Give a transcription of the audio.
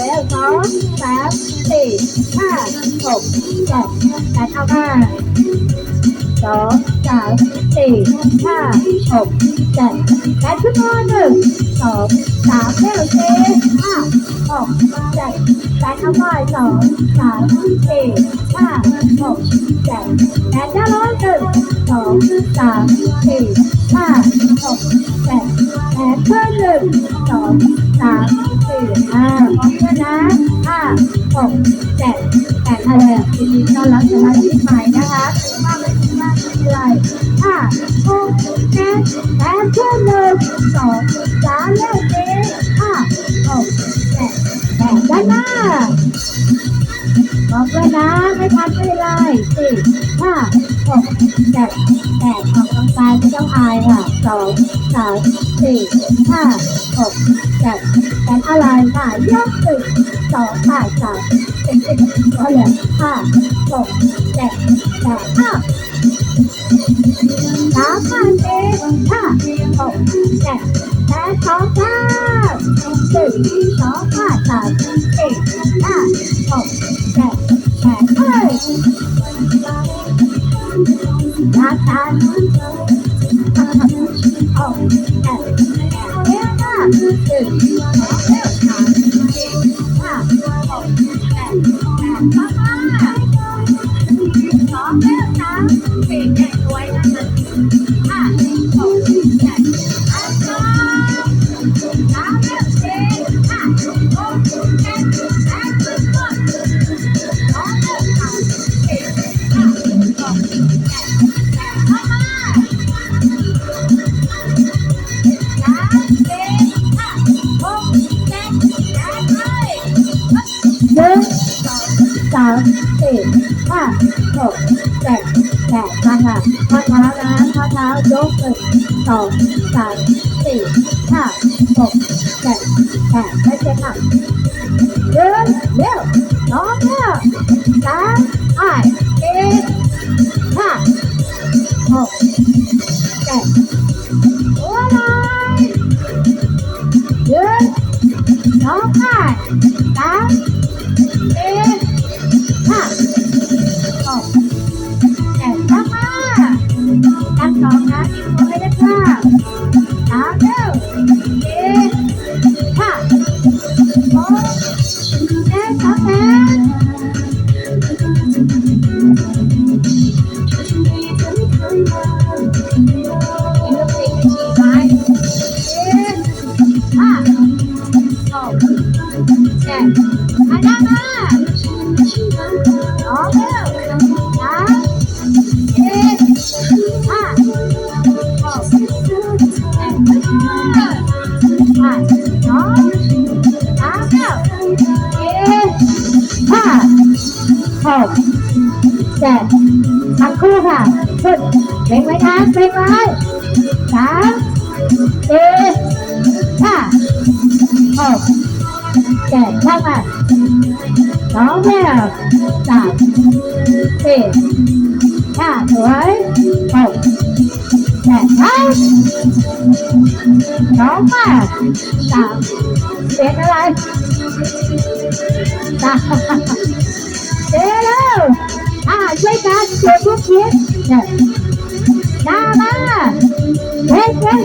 แล้วสองสามสี่ห้าหกเจ็ดแปดเอามาสองสามสี่ห้าหกเจ็ดแปดขึ้นมาหนึ่งสองสามแล้วสี่ห้าหกเจ็ดแปดเอามาสองสามสี่ห้าหกเจ็ดแปดได้ร้อยหนึ่งสองสามสี่ห้าหกเจ็ด เพิ่มหนึ่งสองสามสี่ห้าพร้อมกันนะห้าหกเจ็ดแปดอะไรอะยินดีต้อนรับสมาชิกใหม่นะคะมากเลยมากไม่เป็นไรห้าหกเจ็ดแปดเพิ่มหนึ่งสองสามแล้วสี่ห้าหกเจ็ดแปดด้านหน้า บอกเลยนะไม่ทันไม่เป็นไรสี่ห้าหกเจ็ดแปดออกกำลังกายไม่ต้องอายค่ะสองสามสี่ห้าหกเจ็ดแปดอะไรค่ะยกหนึ่สองห้าสามสี่สิบก็เหลือห้าหกเจ็ดแปดห้าสามห้าสี่ห้าหกเจ็ดแปดสองเก้าสี่สองห้าสามสี่ห้าหกแปดแปดเฮ้ยรักกันเอาแปดแปดห้ามสี่ สี่แปดไว้นะมันห้าหกเจ็ดแปดสองสามสี่ห้าหก แปดขึ้นมาหนึ่งสองสามสี่ห้าหกเจ็ดแปดมาค่ะข้อเท้านะข้อเท้ายกหนึ่งสองสามสี่ห้าหกเจ็ดแปดไม่ใช่ค่ะเดินเร็วสองเร็วสามห้าสี่ห้าหกเจ็ดหัวไหล่เดินสองห้าสามเตั้งสองนะอีกคนไม่ได้ค่ะสามเร็วเอ๊ะห้าหกเจ็ดสองแปดอีกลูกสี่ฉีกไว้เอ๊ะห้าหกเจ็ด กเจ็ดทั้งคู่ค่ะขึ้นเบ่งไว้นะเบ่งไว้สามสี่ห้าหกเจ็ดเข้ามาสองแก้วสามสี่ห้าสวยหกแปดเก้าสองแปดสามเจ็ดอะไรสาม เจ็ดแล้วอ่าช่วยกันเจ็ดทุกทีเนี่ยหน้ามาเฮ้ยเฮ้ย